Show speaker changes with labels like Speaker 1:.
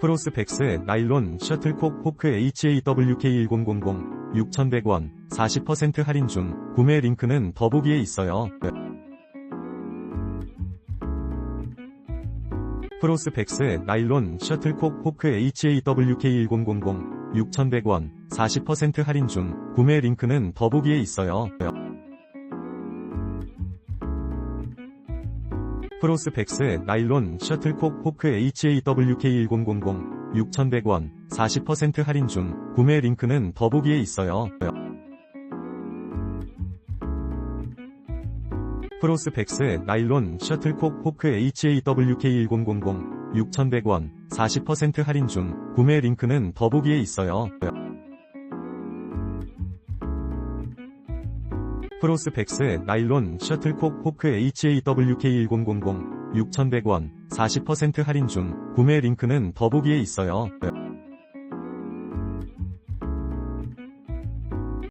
Speaker 1: 프로스펙스 나일론 셔틀콕 호크 HAWK1000 6100원 40% 할인 중 구매 링크는 더보기에 있어요. 프로스펙스 나일론 셔틀콕 호크 HAWK1000 6100원 40% 할인 중 구매 링크는 더보기에 있어요. 프로스펙스 나일론 셔틀콕 호크 HAWK1000 6100원 40% 할인 중 구매 링크는 더보기에 있어요. 프로스펙스 나일론 셔틀콕 호크 HAWK1000 6100원 40% 할인 중 구매 링크는 더보기에 있어요. 프로스펙스 나일론 셔틀콕 호크 HAWK1000 6100원 40% 할인 중 구매 링크는 더보기에 있어요.